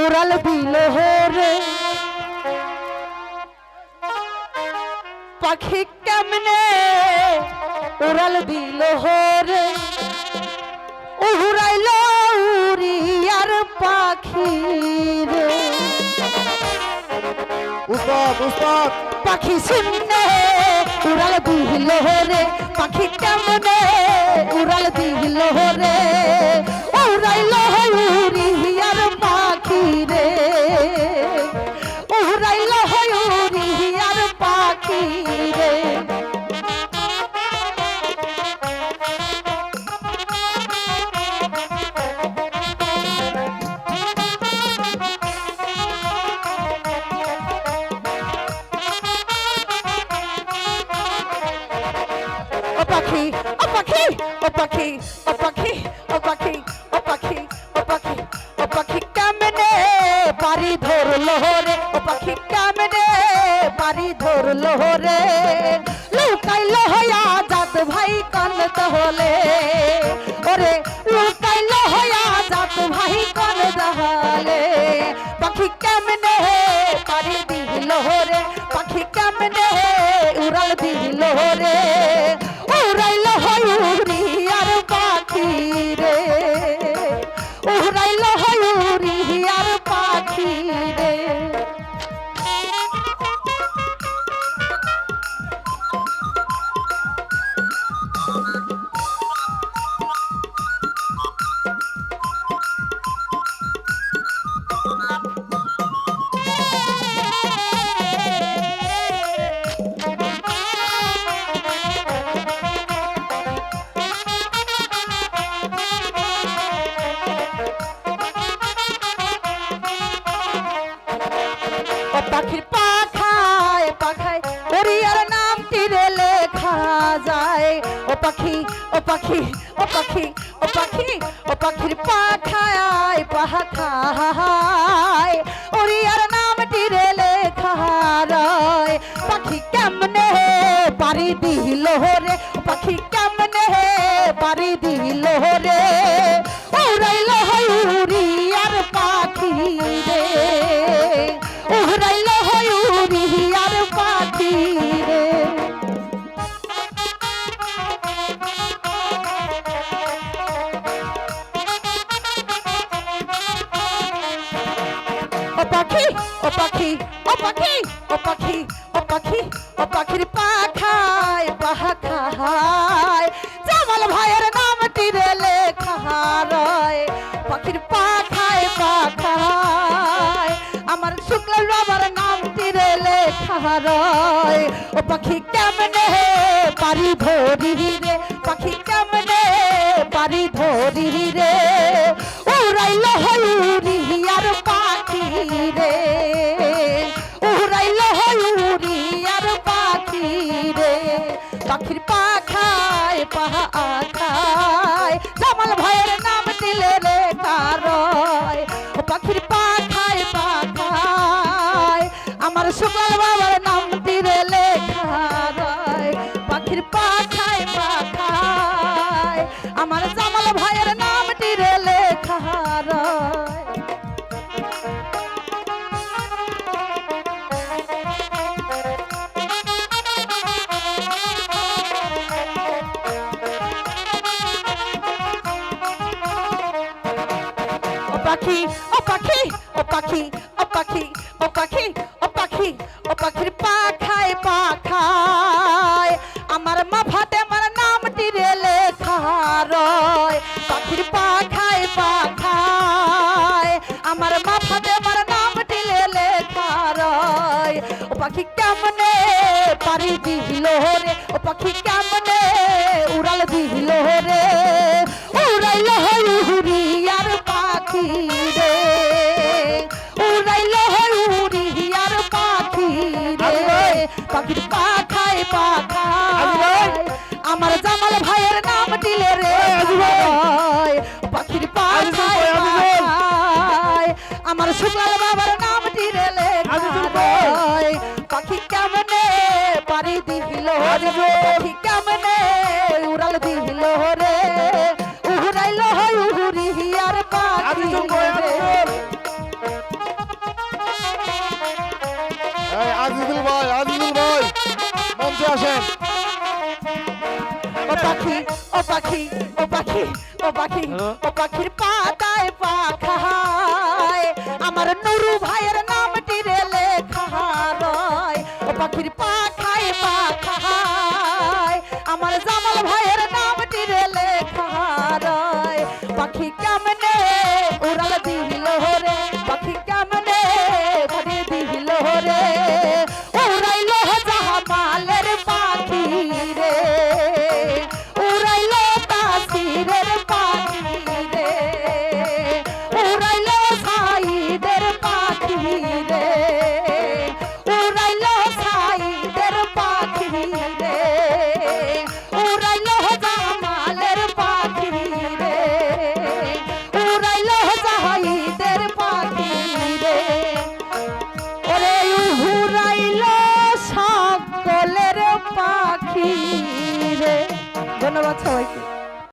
উড়াল দিল রে। পাখি কেমনে উড়াল দিল রে। উড়াইল উড়িয়ার পাখি রে। উস্তাদ উস্তাদ। পাখি শুননে উড়াল দিল রে। পাখি কেমনে উড়াল দিল রে। ও পাখি ও পাখি ও পাখি ও পাখি ও পাখি ও পাখি কেমনে বাড়ি ধরলো রে ও পাখি কেমনে বাড়ি ধরলো রে লুকাইলো হয়া যাত ভাই কান হলে। যায়। ও পাখি ও পাখি ও পাখি ও পাখি, ও পাখির পাখায় পাখায় ওরিয়ার নামটি রে লেখা রয়। পাখি কেমনে পারি দিল রে? পাখি কেমনে পারি দিল রে? ও পাখি ও পাখি ও পাখি ও পাখি, ও পাখির পাখায় পাখায়। জামাল ভাইয়ের নামটি রে লেখা রয়। পাখির পাখায় পাখায়। আমার শুক্ল বাবার নামটি রে লেখা রয়। ও পাখি কেমনে পারি ধরি রে? পাখি কেমনে পারি ধরি রে? উড়াইল হয়ুরি আর পাখি রে। কারয় ও পাখির পাখায় পাখায়, আমার শুক্ল বাবার নাম দিলে লেখা রয়, পাখির পাখায় পাখায়, আমার জামাল পাখি, ও পাখি ও পাখি ও পাখি, ও পাখির পাখায় পাখায়। আমার মাফাতে আমার নামটি রেলে লেখা রয়। পাখির পাখায় পাখায়। আমার আমার জামাল ভাইয়ের নাম দিলে রে পাখির আমার শুক্লাল বাবার নাম দিলে পাখি কেমনে পারি দিল পাখি কেমনে উড়াল দিল রে? উহুরাইল হয় উহুরি হিয়ার পাখি আজিদুল ভাই আজিদুল ভাই। মঞ্চে আসেন। ও পাখি ও পাখি ও পাখি ও পাখি ও পাখির পাত